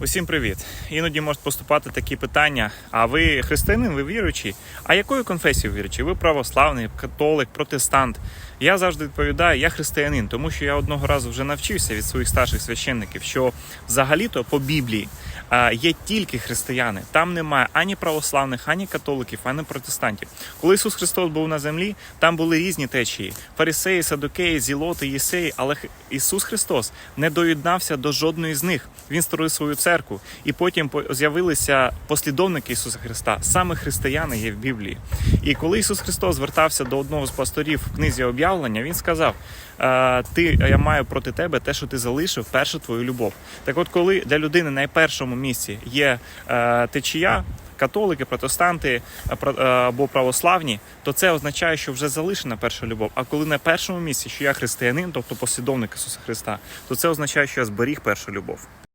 Усім привіт! Іноді можуть поступати такі питання: а ви християнин, ви віруючий? А якою конфесією віруючий? Ви православний, католик, протестант? Я завжди відповідаю, я християнин, тому що я одного разу вже навчився від своїх старших священників, що взагалі-то по Біблії є тільки християни. Там немає ані православних, ані католиків, ані протестантів. Коли Ісус Христос був на землі, там були різні течії: фарисеї, садокеї, зілоти, єсеї. Але Ісус Христос не доєднався до жодної з них. Він створив свою церкву, і потім з'явилися послідовники Ісуса Христа. Саме християни є в Біблії. І коли Ісус Христос звертався до одного з пасторів в книзі об'явлення, він сказав: «Е, Ти я маю проти тебе те, що ти залишив першу твою любов. Так, от, коли для людини на першому місці є е, течія. Католики, протестанти е, е, або православні, то це означає, що вже залишена перша любов. А коли на першому місці, що я християнин, тобто послідовник Ісуса Христа, то це означає, що я зберіг першу любов.